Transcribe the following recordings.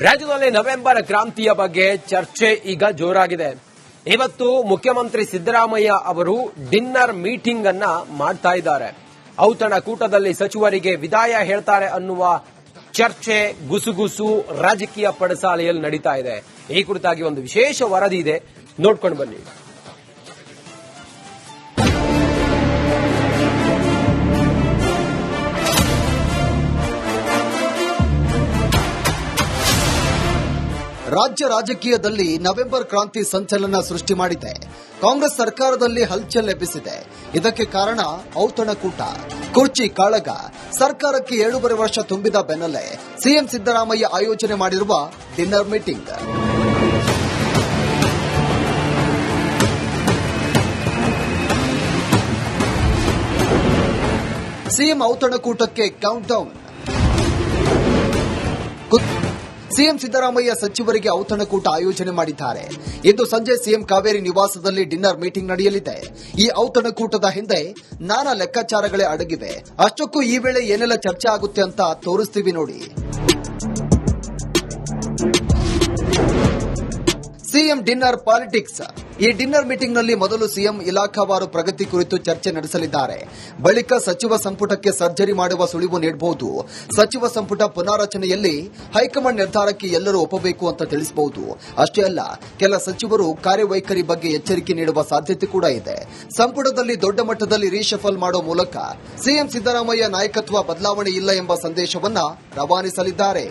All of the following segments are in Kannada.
ರಾಜ್ಯದಲ್ಲಿ ನವೆಂಬರ್ ಕ್ರಾಂತಿಯ ಬಗ್ಗೆ ಚರ್ಚೆ ಈಗ ಜೋರಾಗಿದೆ. ಇವತ್ತು ಮುಖ್ಯಮಂತ್ರಿ ಸಿದ್ದರಾಮಯ್ಯ ಅವರು ಡಿನ್ನರ್ ಮೀಟಿಂಗ್ ಅನ್ನ ಮಾಡ್ತಾ ಇದ್ದಾರೆ. ಔತಣಕೂಟದಲ್ಲಿ ಸಚಿವರಿಗೆ ವಿದಾಯ ಹೇಳ್ತಾರೆ ಅನ್ನುವ ಚರ್ಚೆ ಗುಸುಗುಸು ರಾಜಕೀಯ ಪಡಸಾಲೆಯಲ್ಲಿ ನಡೀತಾ ಇದೆ. ಈ ಕುರಿತಾಗಿ ಒಂದು ವಿಶೇಷ ವರದಿ ಇದೆ. ನೋಡ್ಕೊಂಡು ಬನ್ನಿ. ರಾಜ್ಯ ರಾಜಕೀಯದಲ್ಲಿ ನವೆಂಬರ್ ಕ್ರಾಂತಿ ಸಂಚಲನ ಸೃಷ್ಟಿ ಮಾಡಿದೆ. ಕಾಂಗ್ರೆಸ್ ಸರ್ಕಾರದಲ್ಲಿ ಹಲ್ಚಲ್ ಎಬ್ಬಿಸಿದೆ. ಇದಕ್ಕೆ ಕಾರಣ ಔತಣಕೂಟ ಕುರ್ಚಿ ಕಾಳಗ. ಸರ್ಕಾರಕ್ಕೆ ಏಳೂವರೆ ವರ್ಷ ತುಂಬಿದ ಬೆನ್ನಲ್ಲೇ ಸಿಎಂ ಸಿದ್ದರಾಮಯ್ಯ ಆಯೋಜನೆ ಮಾಡಿರುವ ಡಿನ್ನರ್ ಮೀಟಿಂಗ್. ಸಿಎಂ ಔತಣಕೂಟಕ್ಕೆ ಕೌಂಟ್ ಡೌನ್ ಸಿಎಂ ಸಿದ್ದರಾಮಯ್ಯ ಸಚಿವರಿಗೆ ಔತಣಕೂಟ ಆಯೋಜನೆ ಮಾಡಿದ್ದಾರೆ. ಇಂದು ಸಂಜೆ ಸಿಎಂ ಕಾವೇರಿ ನಿವಾಸದಲ್ಲಿ ಡಿನ್ನರ್ ಮೀಟಿಂಗ್ ನಡೆಯಲಿದೆ. ಈ ಔತಣಕೂಟದ ಹಿಂದೆ ನಾನಾ ಲೆಕ್ಕಾಚಾರಗಳೇ ಅಡಗಿವೆ. ಅಷ್ಟಕ್ಕೂ ಈ ವೇಳೆ ಏನೆಲ್ಲ ಚರ್ಚೆ ಆಗುತ್ತೆ ಅಂತ ತೋರಿಸ್ತೀವಿ ನೋಡಿ. CM dinner politics. ಈ ಡಿನ್ನರ್ ಮೀಟಿಂಗ್ನಲ್ಲಿ ಮೊದಲು ಸಿಎಂ ಇಲಾಖಾವಾರು ಪ್ರಗತಿ ಕುರಿತು ಚರ್ಚೆ ನಡೆಸಲಿದ್ದಾರೆ. ಬಳಿಕ ಸಚಿವ ಸಂಪುಟಕ್ಕೆ ಸರ್ಜರಿ ಮಾಡುವ ಸುಳಿವು ನೀಡಬಹುದು. ಸಚಿವ ಸಂಪುಟ ಪುನಾರಚನೆಯಲ್ಲಿ ಹೈಕಮಾಂಡ್ ನಿರ್ಧಾರಕ್ಕೆ ಎಲ್ಲರೂ ಒಪ್ಪಬೇಕು ಅಂತ ತಿಳಿಸಬಹುದು. ಅಷ್ಟೇ ಅಲ್ಲ, ಕೆಲ ಸಚಿವರು ಕಾರ್ಯವೈಖರಿ ಬಗ್ಗೆ ಎಚ್ಚರಿಕೆ ನೀಡುವ ಸಾಧ್ಯತೆ ಕೂಡ ಇದೆ. ಸಂಪುಟದಲ್ಲಿ ದೊಡ್ಡ ಮಟ್ಟದಲ್ಲಿ ರೀಶಫಲ್ ಮಾಡುವ ಮೂಲಕ ಸಿಎಂ ಸಿದ್ದರಾಮಯ್ಯ ನಾಯಕತ್ವ ಬದಲಾವಣೆ ಇಲ್ಲ ಎಂಬ ಸಂದೇಶವನ್ನ ರವಾನಿಸಲಿದ್ದಾರೆ.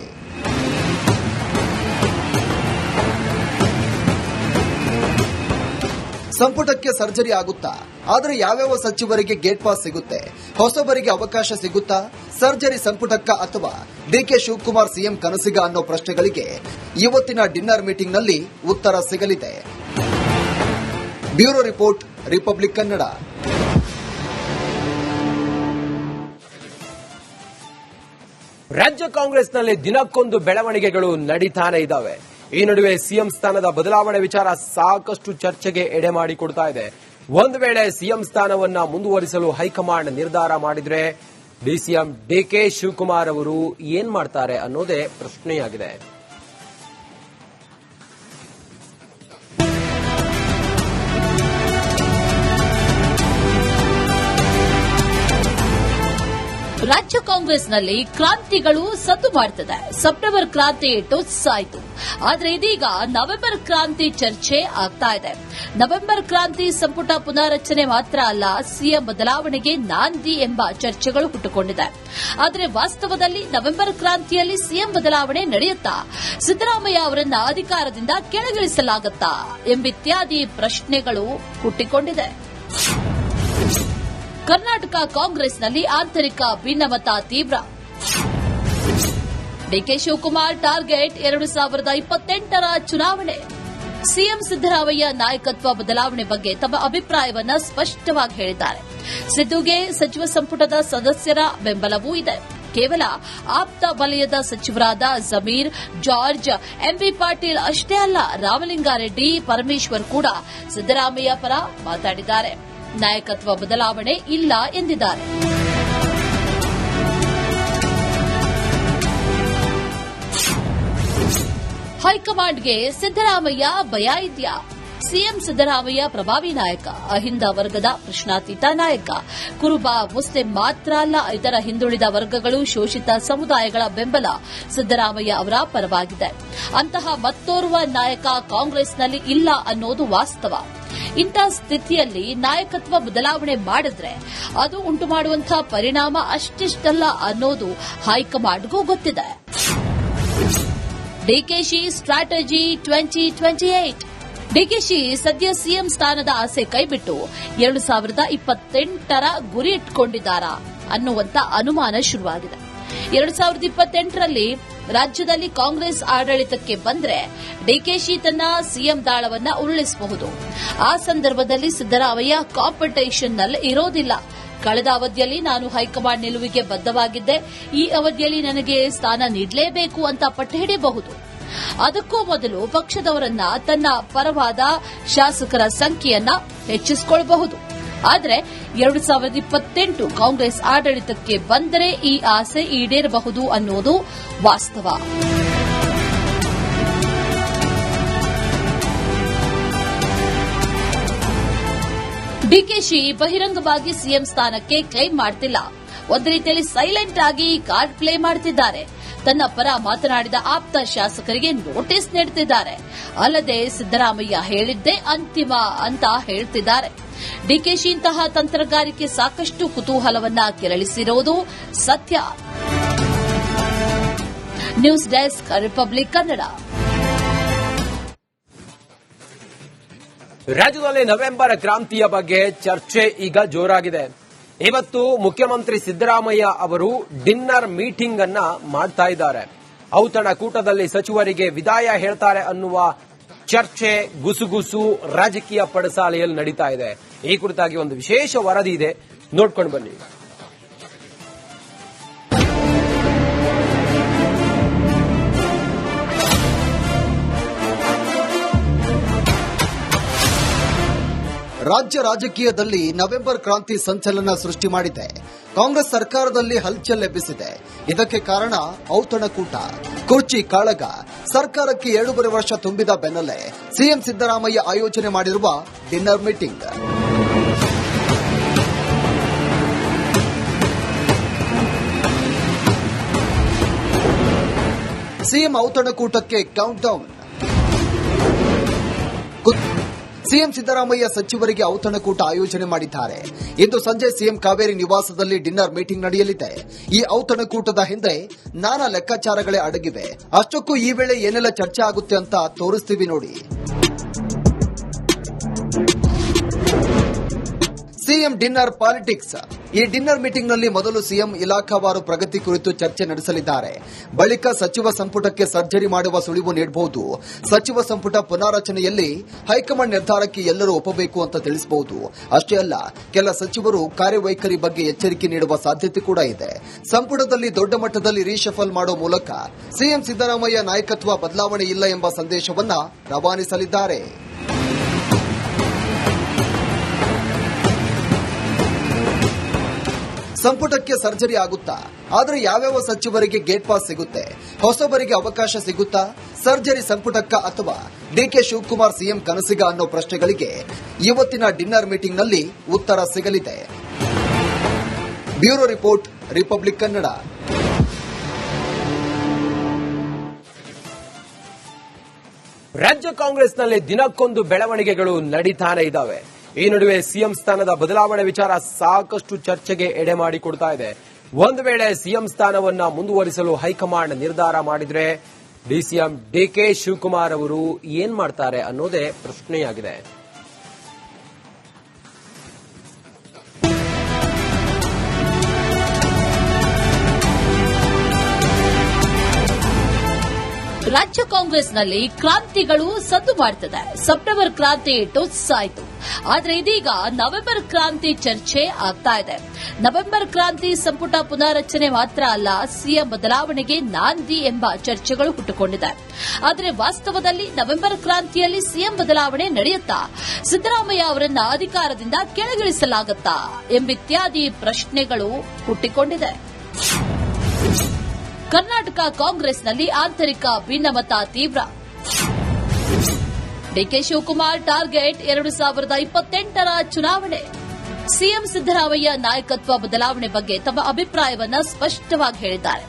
ಸಂಪುಟಕ್ಕೆ ಸರ್ಜರಿ ಆಗುತ್ತಾ? ಆದರೆ ಯಾವ್ಯಾವ ಸಚಿವರಿಗೆ ಗೇಟ್ ಪಾಸ್ ಸಿಗುತ್ತೆ? ಹೊಸಬರಿಗೆ ಅವಕಾಶ ಸಿಗುತ್ತಾ? ಸರ್ಜರಿ ಸಂಪುಟಕ್ಕ ಅಥವಾ ಡಿಕೆ ಶಿವಕುಮಾರ್ ಸಿಎಂ ಕನಸಿಗ ಅನ್ನೋ ಪ್ರಶ್ನೆಗಳಿಗೆ ಇವತ್ತಿನ ಡಿನ್ನರ್ ಮೀಟಿಂಗ್ನಲ್ಲಿ ಉತ್ತರ ಸಿಗಲಿದೆ. Bureau report, Republic Kannada. ರಾಜ್ಯ ಕಾಂಗ್ರೆಸ್ನಲ್ಲಿ ದಿನಕ್ಕೊಂದು ಬೆಳವಣಿಗೆಗಳು ನಡೀತಾನೆ ಇದ್ದಾವೆ ಈ ನಡುವೆ ಸಿಎಂ ಸ್ಥಾನದ ಬದಲಾವಣೆ ವಿಚಾರ ಸಾಕಷ್ಟು ಚರ್ಚೆಗೆ ಎಡೆ ಮಾಡಿಕೊಡ್ತಾ ಇದೆ. ಒಂದು ವೇಳೆ ಸಿಎಂ ಸ್ಥಾನವನ್ನ ಮುಂದುವರಿಸಲು ಹೈಕಮಾಂಡ್ ನಿರ್ಧಾರ ಮಾಡಿದ್ರೆ ಡಿಸಿಎಂ ಡಿಕೆ ಶಿವಕುಮಾರ್ ಅವರು ಏನ್ ಮಾಡ್ತಾರೆ ಅನ್ನೋದೇ ಪ್ರಶ್ನೆಯಾಗಿದೆ. ರಾಜ್ಯ ಕಾಂಗ್ರೆಸ್ನಲ್ಲಿ ಕ್ರಾಂತಿಗಳು ಸದ್ದು ಮಾಡ್ತದೆ. ಸೆಪ್ಟೆಂಬರ್ ಕ್ರಾಂತಿ ಟುಸ್ ಆದರೆ ಆದ್ರೆ ಇದೀಗ ನವೆಂಬರ್ ಕ್ರಾಂತಿ ಚರ್ಚೆ ಆಗ್ತಾ ಇದೆ. ನವೆಂಬರ್ ಕ್ರಾಂತಿ ಸಂಪುಟ ಪುನಾರಚನೆ ಮಾತ್ರ ಅಲ್ಲ, ಸಿಎಂ ಬದಲಾವಣೆಗೆ ನಾಂದಿ ಎಂಬ ಚರ್ಚೆಗಳು ಹುಟ್ಟುಕೊಂಡಿದೆ. ಆದರೆ ವಾಸ್ತವದಲ್ಲಿ ನವೆಂಬರ್ ಕ್ರಾಂತಿಯಲ್ಲಿ ಸಿಎಂ ಬದಲಾವಣೆ ನಡೆಯುತ್ತಾ? ಸಿದ್ದರಾಮಯ್ಯ ಅವರನ್ನ ಅಧಿಕಾರದಿಂದ ಕೆಳಗಿಳಿಸಲಾಗುತ್ತಾ? ಎಂಬಿತ್ಯಾದಿ ಪ್ರಶ್ನೆಗಳು ಹುಟ್ಟಿಕೊಂಡಿದೆ. ಕರ್ನಾಟಕ ಕಾಂಗ್ರೆಸ್ನಲ್ಲಿ ಆಂತರಿಕ ಭಿನ್ನಮತ ತೀವ್ರ. ಡಿಕೆ ಶಿವಕುಮಾರ್ ಟಾರ್ಗೆಟ್ ಎರಡು ಸಾವಿರದ ಇಪ್ಪತ್ತೆಂಟರ ಚುನಾವಣೆ. ಸಿಎಂ ಸಿದ್ದರಾಮಯ್ಯ ನಾಯಕತ್ವ ಬದಲಾವಣೆ ಬಗ್ಗೆ ತಮ್ಮ ಅಭಿಪ್ರಾಯವನ್ನ ಸ್ಪಷ್ಟವಾಗಿ ಹೇಳಿದ್ದಾರೆ. ಸಿದ್ದುಗೆ ಸಚಿವ ಸಂಪುಟದ ಸದಸ್ಯರ ಬೆಂಬಲವೂ ಇದೆ. ಕೇವಲ ಆಪ್ತ ವಲಯದ ಸಚಿವರಾದ ಜಮೀರ್, ಜಾರ್ಜ್ ಎಂಬಿ ಪಾಟೀಲ್ ಅಷ್ಟೇ ಅಲ್ಲ ರಾಮಲಿಂಗಾರೆಡ್ಡಿ, ಪರಮೇಶ್ವರ್ ಕೂಡ ಸಿದ್ದರಾಮಯ್ಯ ಪರ ಮಾತಾಡಿದ್ದಾರೆ. ನಾಯಕತ್ವ ಬದಲಾವಣೆ ಇಲ್ಲ ಎಂದಿದ್ದಾರೆ. ಹೈಕಮಾಂಡ್ಗೆ ಸಿದ್ದರಾಮಯ್ಯ ಭಯ ಇದೆಯಾ? ಸಿಎಂ ಸಿದ್ದರಾಮಯ್ಯ ಪ್ರಭಾವಿ ನಾಯಕ, ಅಹಿಂದ ವರ್ಗದ ಪ್ರಶ್ನಾತೀತ ನಾಯಕ. ಕುರುಬ, ಮುಸ್ಲಿಂ ಮಾತ್ರ ಅಲ್ಲ, ಇತರ ಹಿಂದುಳಿದ ವರ್ಗಗಳು ಶೋಷಿತ ಸಮುದಾಯಗಳ ಬೆಂಬಲ ಸಿದ್ದರಾಮಯ್ಯ ಅವರ ಪರವಾಗಿದೆ. ಅಂತಹ ಮತ್ತೋರ್ವ ನಾಯಕ ಕಾಂಗ್ರೆಸ್ನಲ್ಲಿ ಇಲ್ಲ ಅನ್ನೋದು ವಾಸ್ತವ. ಇಂಥ ಸ್ಥಿತಿಯಲ್ಲಿ ನಾಯಕತ್ವ ಬದಲಾವಣೆ ಮಾಡಿದ್ರೆ ಅದು ಉಂಟು ಮಾಡುವಂತಹ ಪರಿಣಾಮ ಅಷ್ಟಿಷ್ಟಲ್ಲ ಅನ್ನೋದು ಹೈಕಮಾಂಡ್ಗೂ ಗೊತ್ತಿದೆ. DKShi strategy twenty twenty eight. DKShi ಸದ್ಯ ಸಿಎಂ ಸ್ಥಾನದ ಆಸೆ ಕೈಬಿಟ್ಟು ಎರಡು ಸಾವಿರದ ಇಪ್ಪತ್ತೆಂಟರ ಗುರಿ ಇಟ್ಕೊಂಡಿದ್ದಾರಾ ಅನ್ನುವಂತ ಅನುಮಾನ ಶುರುವಾಗಿದೆ. ಎರಡು ಸಾವಿರದ ಇಪ್ಪತ್ತೆಂಟರಲ್ಲಿ ರಾಜ್ಯದಲ್ಲಿ ಕಾಂಗ್ರೆಸ್ ಆಡಳಿತಕ್ಕೆ ಬಂದರೆ ಡಿಕೆಶಿ ತನ್ನ ಸಿಎಂ ದಾಳವನ್ನ ಉರುಳಿಸಬಹುದು. ಆ ಸಂದರ್ಭದಲ್ಲಿ ಸಿದ್ದರಾಮಯ್ಯ ಕಾಂಪಿಟೇಷನ್ನಲ್ಲಿ ಇರೋದಿಲ್ಲ. ಕಳೆದ ಅವಧಿಯಲ್ಲಿ ನಾನು ಹೈಕಮಾಂಡ್ ನಿಲುವಿಗೆ ಬದ್ಧವಾಗಿದ್ದೆ. ಈ ಅವಧಿಯಲ್ಲಿ ನನಗೆ ಸ್ಥಾನ ನೀಡಲೇಬೇಕು ಅಂತ ಪಟ್ಟು ಹಿಡಿಯಬಹುದು. ಅದಕ್ಕೂ ಮೊದಲು ಪಕ್ಷದವರನ್ನ ತನ್ನ ಪರವಾದ ಶಾಸಕರ ಸಂಖ್ಯೆಯನ್ನ ಹೆಚ್ಚಿಸಿಕೊಳ್ಳಬಹುದು ಆದರೆ ಎರಡು ಸಾವಿರದ ಇಪ್ಪತ್ತೆಂಟು ಕಾಂಗ್ರೆಸ್ ಆಡಳಿತಕ್ಕೆ ಬಂದರೆ ಈ ಆಸೆ ಈಡೇರಬಹುದು ಅನ್ನೋದು ವಾಸ್ತವ. ಡಿಕೆಶಿ ಬಹಿರಂಗವಾಗಿ ಸಿಎಂ ಸ್ಥಾನಕ್ಕೆ ಕ್ಲೈಮ್ ಮಾಡ್ತಿಲ್ಲ. ಒಂದು ರೀತಿಯಲ್ಲಿ ಸೈಲೆಂಟ್ ಆಗಿ ಕಾರ್ಡ್ ಪ್ಲೇ ಮಾಡುತ್ತಿದ್ದಾರೆ ತನ್ನ ಪರ ಮಾತನಾಡಿದ ಆಪ್ತ ಶಾಸಕರಿಗೆ ನೋಟಿಸ್ ನೀಡುತ್ತಿದ್ದಾರೆ ಅಲ್ಲದೆ ಸಿದ್ದರಾಮಯ್ಯ ಹೇಳಿದ್ದೇ ಅಂತಿಮ ಅಂತ ಹೇಳ್ತಿದ್ದಾರೆ. ಡಿಕೆಶಿ ಇಂತಹ ತಂತ್ರಗಾರಿಕೆ ಸಾಕಷ್ಟು ಕುತೂಹಲವನ್ನ ಕೆರಳಿಸಿರುವುದು ಸತ್ಯ. News desk Republic Kannada. ರಾಜ್ಯದಲ್ಲಿ ನವೆಂಬರ್ ಕ್ರಾಂತಿಯ ಬಗ್ಗೆ ಚರ್ಚೆ ಈಗ ಜೋರಾಗಿದೆ. ಇವತ್ತು ಮುಖ್ಯಮಂತ್ರಿ ಸಿದ್ದರಾಮಯ್ಯ ಅವರು ಡಿನ್ನರ್ ಮೀಟಿಂಗ್ ಅನ್ನ ಮಾಡ್ತಾ ಇದ್ದಾರೆ. ಔತಣಕೂಟದಲ್ಲಿ ಸಚಿವರಿಗೆ ವಿದಾಯ ಹೇಳ್ತಾರೆ ಅನ್ನುವ ಚರ್ಚೆ, ಗುಸುಗುಸು ರಾಜಕೀಯ ಪಡಸಾಲೆಯಲ್ಲಿ ನಡೀತಾ ಇದೆ. ಈ ಕುರಿತಾಗಿ ಒಂದು ವಿಶೇಷ ವರದಿ ಇದೆ. ನೋಡ್ಕೊಂಡು ಬನ್ನಿ. ರಾಜ್ಯ ರಾಜಕೀಯದಲ್ಲಿ ನವೆಂಬರ್ ಕ್ರಾಂತಿ ಸಂಚಲನ ಸೃಷ್ಟಿ ಮಾಡಿದೆ. ಕಾಂಗ್ರೆಸ್ ಸರ್ಕಾರದಲ್ಲಿ ಹಲ್ಚಲ್ ಎಬ್ಬಿಸಿದೆ. ಇದಕ್ಕೆ ಕಾರಣ ಔತಣಕೂಟ. ಕುರ್ಚಿ ಕಾಳಗ. ಸರ್ಕಾರಕ್ಕೆ ಎರಡೂವರೆ ವರ್ಷ ತುಂಬಿದ ಬೆನ್ನಲ್ಲೇ ಸಿಎಂ ಸಿದ್ದರಾಮಯ್ಯ ಆಯೋಜನೆ ಮಾಡಿರುವ ಡಿನ್ನರ್ ಮೀಟಿಂಗ್. ಸಿಎಂ ಔತಣಕೂಟಕ್ಕೆ ಕೌಂಟ್ ಡೌನ್ ಸಿಎಂ ಸಿದ್ದರಾಮಯ್ಯ ಸಚಿವರಿಗೆ ಔತಣಕೂಟ ಆಯೋಜನೆ ಮಾಡಿದ್ದಾರೆ. ಇಂದು ಸಂಜೆ ಸಿಎಂ ಕಾವೇರಿ ನಿವಾಸದಲ್ಲಿ ಡಿನ್ನರ್ ಮೀಟಿಂಗ್ ನಡೆಯಲಿದೆ. ಈ ಔತಣಕೂಟದ ಹಿಂದೆ ನಾನಾ ಲೆಕ್ಕಾಚಾರಗಳೇ ಅಡಗಿವೆ. ಅಷ್ಟಕ್ಕೂ ಈ ವೇಳೆ ಏನೆಲ್ಲ ಚರ್ಚೆ ಆಗುತ್ತೆ ಅಂತ ತೋರಿಸ್ತೀವಿ ನೋಡಿ. CM dinner politics. ಈ ಡಿನ್ನರ್ ಮೀಟಿಂಗ್ನಲ್ಲಿ ಮೊದಲು ಸಿಎಂ ಇಲಾಖಾವಾರು ಪ್ರಗತಿ ಕುರಿತು ಚರ್ಚೆ ನಡೆಸಲಿದ್ದಾರೆ. ಬಳಿಕ ಸಚಿವ ಸಂಪುಟಕ್ಕೆ ಸರ್ಜರಿ ಮಾಡುವ ಸುಳಿವು ನೀಡಬಹುದು. ಸಚಿವ ಸಂಪುಟ ಪುನಾರಚನೆಯಲ್ಲಿ ಹೈಕಮಾಂಡ್ ನಿರ್ಧಾರಕ್ಕೆ ಎಲ್ಲರೂ ಒಪ್ಪಬೇಕು ಅಂತ ತಿಳಿಸಬಹುದು. ಅಷ್ಟೇ ಅಲ್ಲ, ಕೆಲ ಸಚಿವರು ಕಾರ್ಯವೈಖರಿ ಬಗ್ಗೆ ಎಚ್ಚರಿಕೆ ನೀಡುವ ಸಾಧ್ಯತೆ ಕೂಡ ಇದೆ. ಸಂಪುಟದಲ್ಲಿ ದೊಡ್ಡ ಮಟ್ಟದಲ್ಲಿ ರೀಶಫಲ್ ಮಾಡುವ ಮೂಲಕ ಸಿಎಂ ಸಿದ್ದರಾಮಯ್ಯ ನಾಯಕತ್ವ ಬದಲಾವಣೆ ಇಲ್ಲ ಎಂಬ ಸಂದೇಶವನ್ನ ರವಾನಿಸಲಿದ್ದಾರೆ. ಸಂಪುಟಕ್ಕೆ ಸರ್ಜರಿ ಆಗುತ್ತಾ? ಆದರೆ ಯಾವ್ಯಾವ ಸಚಿವರಿಗೆ ಗೇಟ್ ಪಾಸ್ ಸಿಗುತ್ತೆ? ಹೊಸಬರಿಗೆ ಅವಕಾಶ ಸಿಗುತ್ತಾ? ಸರ್ಜರಿ ಸಂಪುಟಕ್ಕ ಅಥವಾ ಡಿಕೆ ಶಿವಕುಮಾರ್ ಸಿಎಂ ಕನಸಿಗ ಅನ್ನೋ ಪ್ರಶ್ನೆಗಳಿಗೆ ಇವತ್ತಿನ ಡಿನ್ನರ್ ಮೀಟಿಂಗ್ನಲ್ಲಿ ಉತ್ತರ ಸಿಗಲಿದೆ. Bureau report, Republic Kannada. ರಾಜ್ಯ ಕಾಂಗ್ರೆಸ್ನಲ್ಲಿ ದಿನಕ್ಕೊಂದು ಬೆಳವಣಿಗೆಗಳು ನಡೀತಾನೆ ಇದ್ದಾವೆ. ಈ ನಡುವೆ ಸಿಎಂ ಸ್ಥಾನದ ಬದಲಾವಣೆ ವಿಚಾರ ಸಾಕಷ್ಟು ಚರ್ಚೆಗೆ ಎಡೆ ಮಾಡಿಕೊಡ್ತಾ ಇದೆ. ಒಂದು ವೇಳೆ ಸಿಎಂ ಸ್ಥಾನವನ್ನ ಮುಂದುವರಿಸಲು ಹೈಕಮಾಂಡ್ ನಿರ್ಧಾರ ಮಾಡಿದ್ರೆ ಡಿಸಿಎಂ ಡಿಕೆ ಶಿವಕುಮಾರ್ ಅವರು ಏನ್ ಮಾಡ್ತಾರೆ ಅನ್ನೋದೇ ಪ್ರಶ್ನೆಯಾಗಿದೆ. ರಾಜ್ಯ ಕಾಂಗ್ರೆಸ್ನಲ್ಲಿ ಕ್ರಾಂತಿಗಳು ಸದ್ದು ಮಾಡ್ತದೆ. ಸೆಪ್ಟೆಂಬರ್ ಕ್ರಾಂತಿ ಟುಸ್ ಆಯಿತು. ಆದ್ರೆ ಇದೀಗ ನವೆಂಬರ್ ಕ್ರಾಂತಿ ಚರ್ಚೆ ಆಗ್ತಾ ಇದೆ. ನವೆಂಬರ್ ಕ್ರಾಂತಿ ಸಂಪುಟ ಪುನಾರಚನೆ ಮಾತ್ರ ಅಲ್ಲ, ಸಿಎಂ ಬದಲಾವಣೆಗೆ ನಾಂದಿ ಎಂಬ ಚರ್ಚೆಗಳು ಹುಟ್ಟುಕೊಂಡಿದೆ. ಆದರೆ ವಾಸ್ತವದಲ್ಲಿ ನವೆಂಬರ್ ಕ್ರಾಂತಿಯಲ್ಲಿ ಸಿಎಂ ಬದಲಾವಣೆ ನಡೆಯುತ್ತಾ? ಸಿದ್ದರಾಮಯ್ಯ ಅವರನ್ನ ಅಧಿಕಾರದಿಂದ ಕೆಳಗಿಳಿಸಲಾಗುತ್ತಾ? ಎಂಬಿತ್ಯಾದಿ ಪ್ರಶ್ನೆಗಳು ಹುಟ್ಟಿಕೊಂಡಿದೆ. ಕರ್ನಾಟಕ ಕಾಂಗ್ರೆಸ್ನಲ್ಲಿ ಆಂತರಿಕ ಭಿನ್ನಮತ ತೀವ್ರ. ಡಿಕೆ ಶಿವಕುಮಾರ್ ಟಾರ್ಗೆಟ್ ಎರಡು ಸಾವಿರದ ಇಪ್ಪತ್ತೆಂಟರ ಚುನಾವಣೆ. ಸಿಎಂ ಸಿದ್ದರಾಮಯ್ಯ ನಾಯಕತ್ವ ಬದಲಾವಣೆ ಬಗ್ಗೆ ತಮ್ಮ ಅಭಿಪ್ರಾಯವನ್ನು ಸ್ಪಷ್ಟವಾಗಿ ಹೇಳಿದ್ದಾರೆ.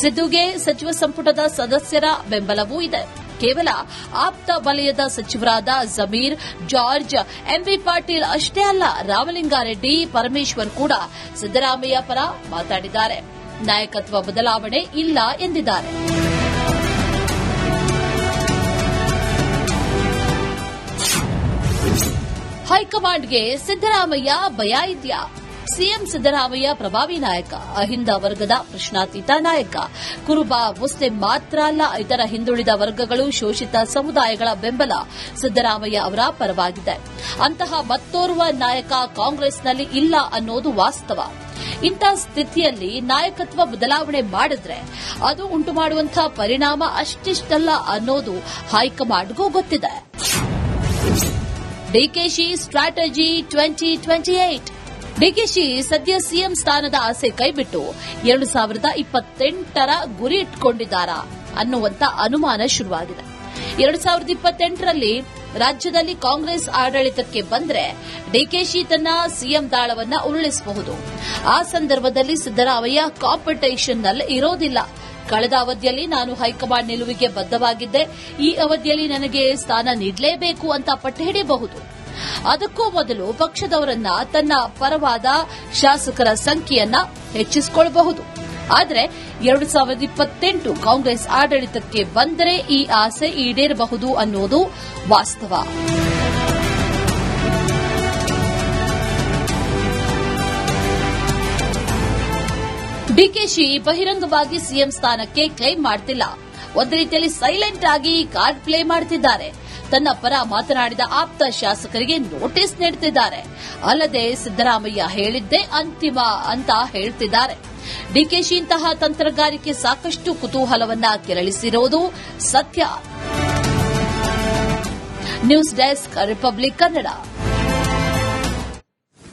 ಸಿದ್ದುಗೆ ಸಚಿವ ಸಂಪುಟದ ಸದಸ್ಯರ ಬೆಂಬಲವೂ ಇದೆ. ಕೇವಲ ಆಪ್ತ ವಲಯದ ಸಚಿವರಾದ ಜಮೀರ್, ಜಾರ್ಜ್ ಎಂವಿ ಪಾಟೀಲ್ ಅಷ್ಟೇ ಅಲ್ಲ ರಾಮಲಿಂಗಾರೆಡ್ಡಿ, ಪರಮೇಶ್ವರ್ ಕೂಡ ಸಿದ್ದರಾಮಯ್ಯ ಪರ ಮಾತಾಡಿದ್ದಾರೆ. ನಾಯಕತ್ವ ಬದಲಾವಣೆ ಇಲ್ಲ ಎಂದಿದ್ದಾರೆ. ಹೈಕಮಾಂಡ್ಗೆ ಸಿದ್ದರಾಮಯ್ಯ ಭಯ ಇದೆಯಾ ಸಿಎಂ ಸಿದ್ದರಾಮಯ್ಯ ಪ್ರಭಾವಿ ನಾಯಕ, ಅಹಿಂದ ವರ್ಗದ ಪ್ರಶ್ನಾತೀತ ನಾಯಕ. ಕುರುಬ, ಮುಸ್ಲಿಂ ಮಾತ್ರ ಅಲ್ಲ, ಇತರ ಹಿಂದುಳಿದ ವರ್ಗಗಳು ಶೋಷಿತ ಸಮುದಾಯಗಳ ಬೆಂಬಲ ಸಿದ್ದರಾಮಯ್ಯ ಅವರ ಪರವಾಗಿದೆ. ಅಂತಹ ಮತ್ತೋರ್ವ ನಾಯಕ ಕಾಂಗ್ರೆಸ್ನಲ್ಲಿ ಇಲ್ಲ ಅನ್ನೋದು ವಾಸ್ತವ. ಇಂಥ ಸ್ಥಿತಿಯಲ್ಲಿ ನಾಯಕತ್ವ ಬದಲಾವಣೆ ಮಾಡಿದ್ರೆ ಅದು ಉಂಟು ಮಾಡುವಂತಹ ಪರಿಣಾಮ ಅಷ್ಟಿಷ್ಟಲ್ಲ ಅನ್ನೋದು ಹೈಕಮಾಂಡ್ಗೂ ಗೊತ್ತಿದೆ. DKShi strategy twenty twenty eight. DKShi ಸದ್ಯ ಸಿಎಂ ಸ್ಥಾನದ ಆಸೆ ಕೈಬಿಟ್ಟು ಎರಡು ಸಾವಿರದ ಇಪ್ಪತ್ತೆಂಟರ ಗುರಿ ಇಟ್ಕೊಂಡಿದ್ದಾರಾ ಅನ್ನುವಂತ ಅನುಮಾನ ಶುರುವಾಗಿದೆ. ಎರಡು ಸಾವಿರದ ಇಪ್ಪತ್ತೆಂಟರಲ್ಲಿ ರಾಜ್ಯದಲ್ಲಿ ಕಾಂಗ್ರೆಸ್ ಆಡಳಿತಕ್ಕೆ ಬಂದರೆ ಡಿಕೆಶಿ ತನ್ನ ಸಿಎಂ ದಾಳವನ್ನ ಉರುಳಿಸಬಹುದು. ಆ ಸಂದರ್ಭದಲ್ಲಿ ಸಿದ್ದರಾಮಯ್ಯ ಕಾಂಪಿಟೇಷನ್ನಲ್ಲಿ ಇರೋದಿಲ್ಲ. ಕಳೆದ ಅವಧಿಯಲ್ಲಿ ನಾನು ಹೈಕಮಾಂಡ್ ನಿಲುವಿಗೆ ಬದ್ಧವಾಗಿದ್ದೆ. ಈ ಅವಧಿಯಲ್ಲಿ ನನಗೆ ಸ್ಥಾನ ನೀಡಲೇಬೇಕು ಅಂತ ಪಟ್ಟು ಹಿಡಿಯಬಹುದು. ಅದಕ್ಕೂ ಮೊದಲು ಪಕ್ಷದವರನ್ನ ತನ್ನ ಪರವಾದ ಶಾಸಕರ ಸಂಖ್ಯೆಯನ್ನ ಹೆಚ್ಚಿಸಿಕೊಳ್ಳಬಹುದು. ಆದರೆ ಎರಡು ಸಾವಿರದ ಇಪ್ಪತ್ತೆಂಟು ಕಾಂಗ್ರೆಸ್ ಆಡಳಿತಕ್ಕೆ ಬಂದರೆ ಈ ಆಸೆ ಈಡೇರಬಹುದು ಅನ್ನೋದು ವಾಸ್ತವ. ಡಿಕೆಶಿ ಬಹಿರಂಗವಾಗಿ ಸಿಎಂ ಸ್ಥಾನಕ್ಕೆ ಕ್ಲೈಮ್ ಮಾಡ್ತಿಲ್ಲ. ಒಂದು ರೀತಿಯಲ್ಲಿ ಸೈಲೆಂಟ್ ಆಗಿ ಕಾರ್ಡ್ ಪ್ಲೇ ಮಾಡ್ತಿದ್ದಾರೆ. ತನ್ನ ಪರ ಮಾತನಾಡಿದ ಆಪ್ತ ಶಾಸಕರಿಗೆ ನೋಟಿಸ್ ನೀಡುತ್ತಿದ್ದಾರೆ ಅಲ್ಲದೆ ಸಿದ್ದರಾಮಯ್ಯ ಹೇಳಿದ್ದೇ ಅಂತಿಮ ಅಂತ ಹೇಳ್ತಿದ್ದಾರೆ. ಡಿಕೆಶಿ ಇಂತಹ ತಂತ್ರಗಾರಿಕೆ ಸಾಕಷ್ಟು ಕುತೂಹಲವನ್ನ ಕೆರಳಿಸಿರುವುದು ಸತ್ಯ. News desk Republic Kannada.